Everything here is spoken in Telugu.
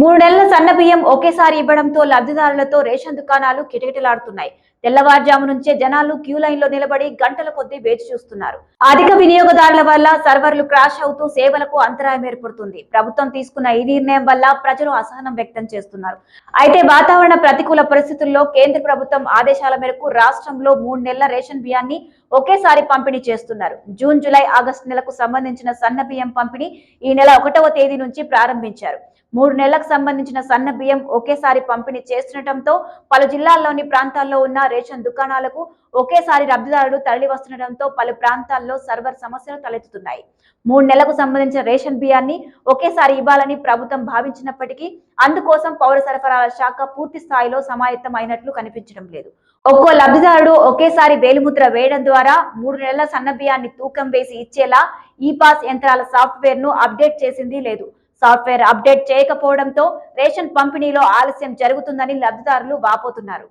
మూడు నెలల సన్న బియ్యం ఒకేసారి ఇవ్వడంతో లబ్ధిదారులతో రేషన్ దుకాణాలు కిటకిటలాడుతున్నాయి. తెల్లవారుజాము నుంచే జనాలు క్యూ లైన్లో నిలబడి గంటల కొద్దీ వేచి చూస్తున్నారు. అధిక వినియోగదారుల వల్ల సర్వర్లు క్రాష్ అవుతూ సేవలకు అంతరాయం ఏర్పడుతుంది. ప్రభుత్వం తీసుకున్న ఈ నిర్ణయం వల్ల ప్రజలు అసహనం వ్యక్తం చేస్తున్నారు. అయితే వాతావరణ ప్రతికూల పరిస్థితుల్లో కేంద్ర ప్రభుత్వం ఆదేశాల మేరకు రాష్ట్రంలో మూడు నెలల రేషన్ బియ్యాన్ని ఒకేసారి పంపిణీ చేస్తున్నారు. జూన్ జూలై ఆగస్టు నెలకు సంబంధించిన సన్న బియ్యం పంపిణీ ఈ నెల ఒకటవ తేదీ నుంచి ప్రారంభించారు. మూడు నెలలకు సంబంధించిన సన్న బియ్యం ఒకేసారి పంపిణీ చేస్తుండటంతో పలు జిల్లాల్లోని ప్రాంతాల్లో ఉన్న రేషన్ దుకాణాలకు ఒకేసారి లబ్ధిదారులు తరలి వస్తుండటంతో పలు ప్రాంతాల్లో సర్వర్ సమస్యలు తలెత్తుతున్నాయి. మూడు నెలలకు సంబంధించిన రేషన్ బియ్యాన్ని ఒకేసారి ఇవ్వాలని ప్రభుత్వం భావించినప్పటికీ అందుకోసం పౌర సరఫరాల శాఖ పూర్తి స్థాయిలో సమాయత్తం అయినట్లు కనిపించడం లేదు. ఒక్కో లబ్ధిదారుడు ఒకేసారి వేలిముద్ర వేయడం ద్వారా ద్వారా మూడు నెలల సన్నబియ్యాన్ని తూకం వేసి ఇచ్చేలా ఈ పాస్ యంత్రాల సాఫ్ట్వేర్ను అప్డేట్ చేసింది లేదు. సాఫ్ట్వేర్ అప్డేట్ చేయకపోవడంతో రేషన్ పంపిణీలో ఆలస్యం జరుగుతుందని లబ్ధిదారులు వాపోతున్నారు.